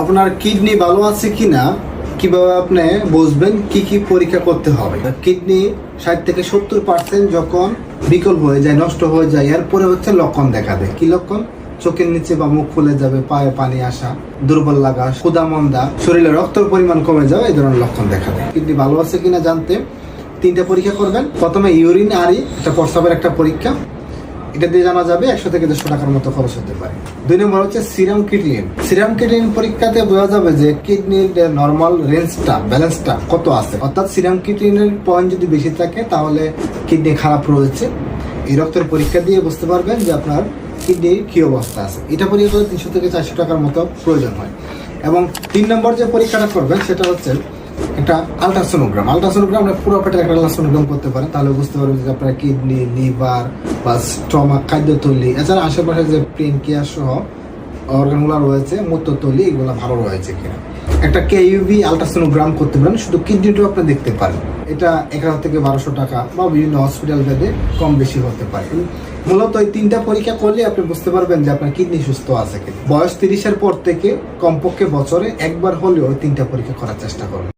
আপনার কিডনি ভালো আছে কিনা, কীভাবে আপনি বুঝবেন, কি কি পরীক্ষা করতে হবে? কিডনি ষাট থেকে সত্তর পার্সেন্ট যখন বিকল হয়ে যায়, নষ্ট হয়ে যায়, এরপরে হচ্ছে লক্ষণ দেখা দেয়। কি লক্ষণ? চোখের নিচে বা মুখ ফুলে যাবে, পায়ে পানি আসা, দুর্বল লাগা ক্ষুদা মন্দা, শরীরে রক্তের পরিমাণ কমে যাওয়া, এই ধরনের লক্ষণ দেখা দেয়। কিডনি ভালো আছে কিনা জানতে তিনটা পরীক্ষা করবেন। প্রথমে ইউরিন আরি একটা প্রস্রাবের একটা পরীক্ষা। এটা দিয়ে জানা যাবে একশো থেকে দেড়শো টাকার মতো খরচ হতে পারে। দুই নম্বর হচ্ছে সিরাম কিডনিন। সিরাম কিডনিন পরীক্ষাতে বোঝা যাবে যে কিডনির নর্মাল রেঞ্জটা ব্যালেন্সটা কত আছে। অর্থাৎ সিরাম কিডনিনের পয়েন্ট যদি বেশি থাকে, তাহলে কিডনি খারাপ রয়েছে এই রক্তের পরীক্ষা দিয়ে বুঝতে পারবেন যে আপনার কিডনির কি অবস্থা আছে। এটা পরীক্ষা করলে তিনশো থেকে চারশো টাকার মতো প্রয়োজন হয়। এবং তিন নম্বর যে পরীক্ষাটা করবেন, সেটা হচ্ছে একটা আলট্রাসোনোগ্রাম আলট্রাসোনোগ্রাম আমরা পুরো পেটের একটা আলট্রাসোনোগ্রাম করতে পারেন। তাহলে বুঝতে পারবেন যে আপনার কিডনি, লিভার বা স্টমাক খাদ্যতলি এছাড়া আশেপাশে যে পেনকিয়ার সহ অর্গানগুলো রয়েছে, মূত্রতলি, এগুলো ভালো রয়েছে কিনা। একটা কেইউভি আলট্রাসোনোগ্রাম করতে পারেন, শুধু কিডনিটাও আপনি দেখতে পারেন। এটা হাজার থেকে বারোশো টাকা বা বিভিন্ন হসপিটাল বেডে কম বেশি হতে পারে। মূলত এই তিনটা পরীক্ষা করলে আপনি বুঝতে পারবেন যে আপনার কিডনি সুস্থ আছে কিনা। বয়স তিরিশের পর থেকে কমপক্ষে বছরে একবার হলেও ওই তিনটা পরীক্ষা করার চেষ্টা করুন।